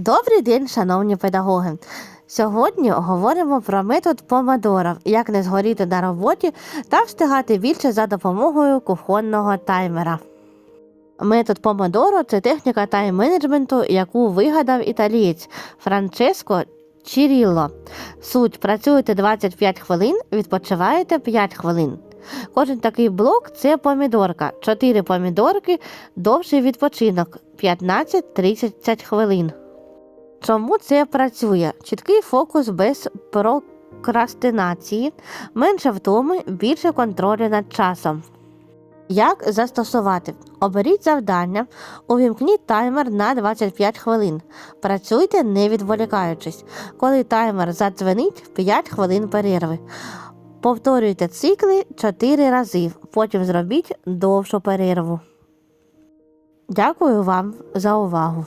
Добрий день, шановні педагоги. Сьогодні говоримо про метод помодоро, як не згоріти на роботі та встигати більше за допомогою кухонного таймера. Метод помодоро це техніка тайм-менеджменту, яку вигадав італієць Франческо Чірілло. Суть працюєте 25 хвилин, відпочиваєте 5 хвилин. Кожен такий блок це помідорка. 4 помідорки, довший відпочинок 15-30 хвилин. Чому це працює? Чіткий фокус без прокрастинації, менше втоми, більше контролю над часом. Як застосувати? Оберіть завдання, увімкніть таймер на 25 хвилин. Працюйте не відволікаючись. Коли таймер задзвенить, 5 хвилин перерви. Повторюйте цикли 4 рази, потім зробіть довшу перерву. Дякую вам за увагу.